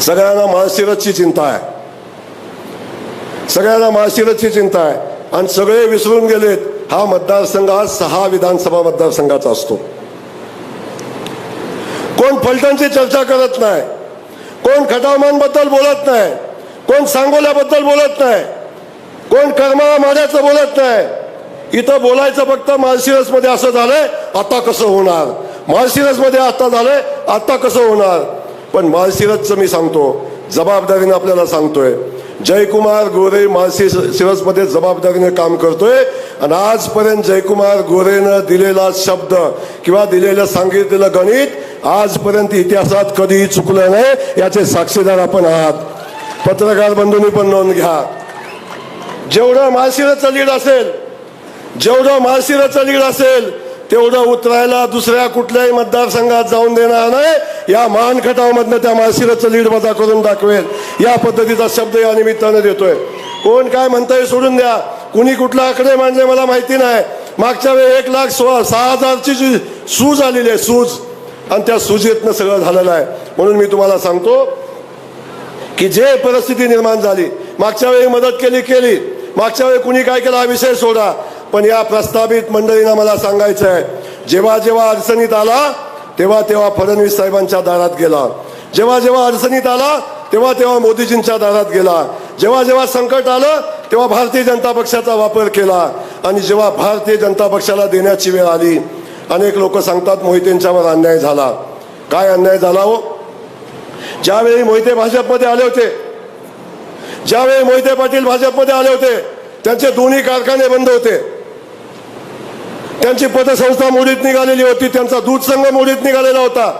सगळ्यांना महाशिरसची चिंता आहे. सगळ्यांना महाशिरसची चिंता आहे. आणि सगळे विसरून गेलेत हा मतदारसंघ आज सहा विधानसभा मतदारसंघाचा असतो. कोण फलटणची चर्चा करत नाही कोण खटावमांबद्दल बोलत नाही कोण सांगोल्याबद्दल बोलत नाही कोण कर्मा माड्याचं बोलत नाही. इथं बोलायचं फक्त माळशिरसमध्ये असं झालंय आता कसं होणार? माळशिरसमध्ये आता झालंय आता कसं होणार? पण माळशिरसचं मी सांगतो जबाबदारीने आपल्याला सांगतोय. जयकुमार गोरे माळशिरसमध्ये जबाबदारीने काम करतोय आणि आजपर्यंत जयकुमार गोरेनं दिलेला शब्द किंवा दिलेलं सांगितलेलं गणित आजपर्यंत इतिहासात कधीही चुकलं नाही याचे साक्षीदार आपण आहात. पत्रकार बंधूंनी पण नोंद घ्या. जेवढं माळशिरसचं लीड असेल जेवढं माळशिरसचं लीड असेल तेवढं उतरायला दुसऱ्या कुठल्याही मतदारसंघात जाऊन देणार नाही. या मानखटावमधनं त्या मासिराचं लीड मजा करून दाखवेल. या पद्धतीचा शब्द या निमित्तानं देतोय. कोण काय म्हणताय सोडून द्या. कुणी कुठला आकडे मांडले मला माहिती नाही. मागच्या वेळी एक लाख सोळा सहा हजारची जी सूज आलेली आहे सूज. आणि त्या सुजीतनं सगळं झालेलं आहे. म्हणून मी तुम्हाला सांगतो की जे परिस्थिती निर्माण झाली मागच्या वेळी मदत केली केली. मागच्या वेळी कुणी काय केला हा विषय सोडा. पण या प्रस्तावित मंडळींना मला सांगायचं आहे जेव्हा जेव्हा अडचणीत आला तेव्हा तेव्हा फडणवीस साहेबांच्या दारात गेला. जेव्हा जेव्हा अडचणीत आला तेव्हा तेव्हा मोदीजींच्या दारात गेला. जेव्हा जेव्हा संकट आलं तेव्हा भारतीय जनता पक्षाचा वापर केला. आणि जेव्हा भारतीय जनता पक्षाला देण्याची वेळ आली अनेक लोक सांगतात मोहितेंच्यावर अन्याय झाला. काय अन्याय झाला हो? ज्यावेळी मोहिते भाजपमध्ये आले होते ज्यावेळी मोहिते पाटील भाजपमध्ये आले होते त्यांचे दोन्ही कारखाने बंद होते. त्यांची पतसंस्था मोडीत निघालेली होती त्यांचा दूध संघ मोडीत निघालेला होता.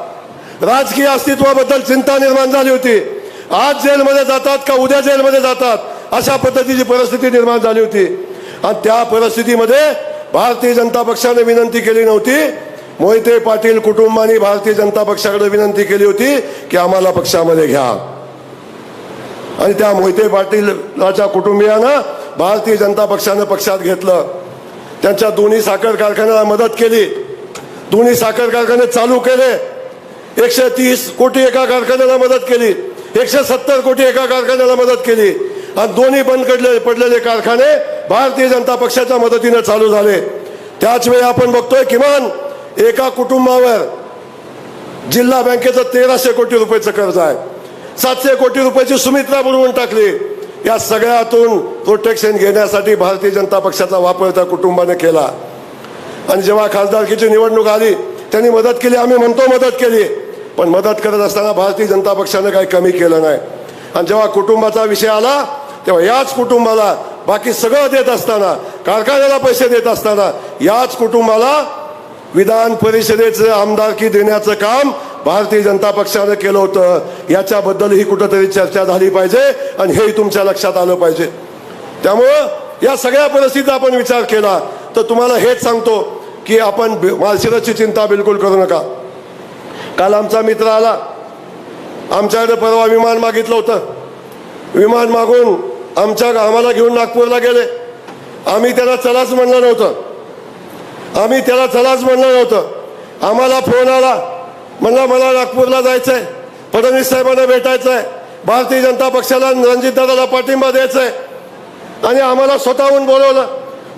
राजकीय अस्तित्वाबद्दल चिंता निर्माण झाली होती. आज जेलमध्ये जातात का उद्या जेलमध्ये जातात अशा पद्धतीची परिस्थिती निर्माण झाली होती. आणि त्या परिस्थितीमध्ये भारतीय जनता पक्षाने विनंती केली नव्हती. मोहिते पाटील कुटुंबाने भारतीय जनता पक्षाकडे विनंती केली होती की आम्हाला पक्षामध्ये घ्या. आणि त्या मोहिते पाटीलच्या कुटुंबियांना भारतीय जनता पक्षानं पक्षात घेतलं. त्यांच्या दोन्ही साखर कारखान्याला मदत केली. दोन्ही साखर कारखाने चालू केले. एकशे तीस कोटी एका कारखान्याला मदत केली. एकशे सत्तर कोटी एका कारखान्याला मदत केली. आणि दोन्ही बंद पडले पडलेले कारखाने भारतीय जनता पक्षाच्या मदतीने चालू झाले. त्याच वेळी आपण बघतोय किमान एका कुटुंबावर जिल्हा बँकेचं तेराशे कोटी रुपयाचं कर्ज आहे. सातशे कोटी रुपयाची सुमित्रा बुडवून टाकली. या सगळ्यातून प्रोटेक्शन घेण्यासाठी भारतीय जनता पक्षाचा वापर त्या कुटुंबाने केला. आणि जेव्हा खासदारकीची निवडणूक आली त्यांनी मदत केली. आम्ही म्हणतो मदत केली. पण मदत करत असताना भारतीय जनता पक्षाने काही कमी केलं नाही. आणि जेव्हा कुटुंबाचा विषय आला तेव्हा याच कुटुंबाला बाकी सगळं देत असताना कारखान्याला पैसे देत असताना याच कुटुंबाला विधान परिषदेचं आमदारकी देण्याचं काम भारतीय जनता पक्षानं केलं होतं. याच्याबद्दलही कुठंतरी चर्चा झाली पाहिजे आणि हेही तुमच्या लक्षात आलं पाहिजे. त्यामुळं या सगळ्या परिस्थितीचा आपण विचार केला. तर तुम्हाला हेच सांगतो की आपण बि- चिंता बिलकुल करू नका. काल आमचा मित्र आला. आमच्याकडे परवा विमान मागितलं होतं. विमान मागून आमच्या आम्हाला घेऊन नागपूरला गेले. आम्ही त्याला चलाच म्हणलं नव्हतं. आम्ही त्याला चलाच म्हणलं नव्हतं. आम्हाला फोन आला. म्हणलं मला नागपूरला जायचं आहे फडणवीस साहेबांना भेटायचं आहे भारतीय जनता पक्षाला रणजितदादाला पाठिंबा द्यायचा आहे आणि आम्हाला स्वतःहून बोलवलं.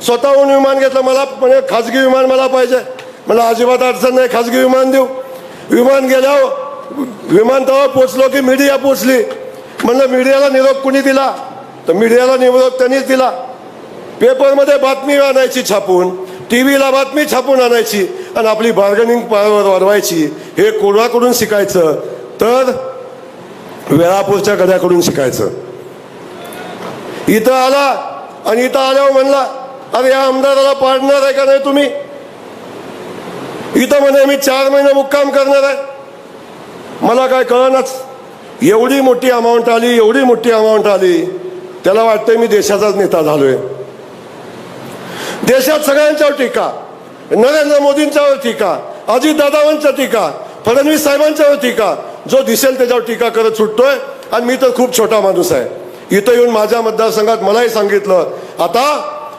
स्वतःहून विमान घेतलं. मला म्हणजे खाजगी विमान मला पाहिजे. मला अजिबात अडचण नाही खाजगी विमान देऊ. विमान गेल्यावर विमानतळावर पोचलो की मीडिया पोचली. म्हणलं मीडियाला निरोप कुणी दिला? तर मीडियाला निरोप त्यांनीच दिला. पेपरमध्ये बातमी आणायची छापून टी व्हीला बातमी छापून आणायची. आणि आपली बार्गनिंग पॉवर वाढवायची हे कोणाकडून शिकायचं? तर वेळापूरच्या गड्याकडून शिकायचं. इथं आला आणि इथं आल्यावर म्हणला अरे या आमदाराला पाडणार आहे का नाही तुम्ही? इथं म्हणे मी चार महिने मुक्काम करणार आहे. मला काय कळनाच एवढी मोठी अमाऊंट आली एवढी मोठी अमाऊंट आली. त्याला वाटतंय मी देशाचाच नेता झालोय. देशात सगळ्यांच्यावर टीका. नरेंद्र मोदींच्यावर टीका अजितदादांच्या टीका फडणवीस साहेबांच्यावर टीका जो दिसेल त्याच्यावर टीका करत सुटतोय आणि मी तर खूप छोटा माणूस आहे. इथं येऊन माझ्या मतदारसंघात मलाही सांगितलं आता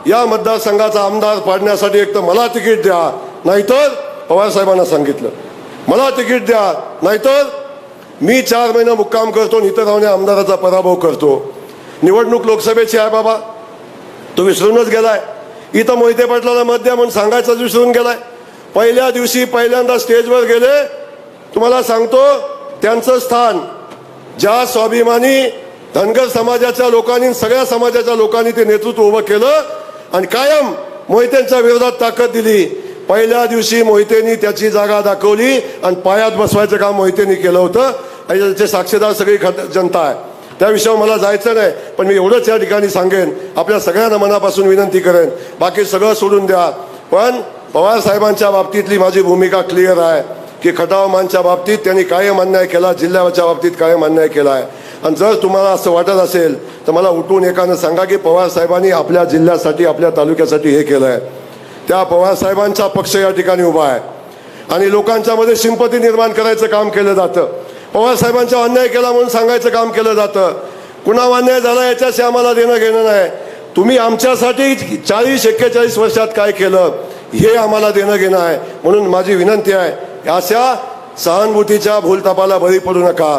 या मतदारसंघाचा आमदार पाडण्यासाठी एक तर मला तिकीट द्या नाहीतर पवार साहेबांना सांगितलं. मला तिकीट द्या नाहीतर मी चार महिने मुक्काम करतो आणि इतर राहणे आमदाराचा पराभव करतो. निवडणूक लोकसभेची आहे बाबा. तो विसरूनच गेलाय. इथं मोहिते पाटलाला मत द्या म्हणून सांगायचंच विसरून गेलाय. पहिल्या दिवशी पहिल्यांदा स्टेजवर गेले. तुम्हाला सांगतो त्यांचं स्थान ज्या स्वाभिमानी धनगर समाजाच्या लोकांनी सगळ्या समाजाच्या लोकांनी ते नेतृत्व उभं केलं आणि कायम मोहितेंच्या विरोधात ताकद दिली. पहिल्या दिवशी मोहितेंनी त्याची जागा दाखवली आणि पायात बसवायचं काम मोहितेंनी केलं होतं. आणि त्याचे साक्षीदार सगळी खत- जनता आहे. त्या विषयावर मला जायचं नाही पण मी एवढंच या ठिकाणी सांगेन. आपल्या सगळ्यांना मनापासून विनंती करेन. बाकी सगळं सोडून द्या. पण पवार साहेबांच्या बाबतीतली माझी भूमिका क्लिअर आहे की खटावमानच्या बाबतीत त्यांनी कायम अन्याय केला जिल्ह्याच्या बाबतीत कायम अन्याय केला आहे. आणि जर तुम्हाला असं वाटत असेल तर मला उठून एकानं सांगा की पवार साहेबांनी आपल्या जिल्ह्यासाठी आपल्या तालुक्यासाठी हे केलं आहे त्या पवार साहेबांचा पक्ष या ठिकाणी उभा आहे. आणि लोकांच्यामध्ये सिंपती निर्माण करायचं काम केलं जातं. पवार साहेबांचा अन्याय केला म्हणून सांगायचं काम केलं जातं. कुणा अन्याय झाला याच्याशी आम्हाला देणं घेणं नाही. तुम्ही आमच्यासाठी चाळीस एक्केचाळीस वर्षात काय केलं हे आम्हाला देणं घेणं आहे. म्हणून माझी विनंती आहे अशा सहानुभूतीच्या भूलतापाला बळी पडू नका.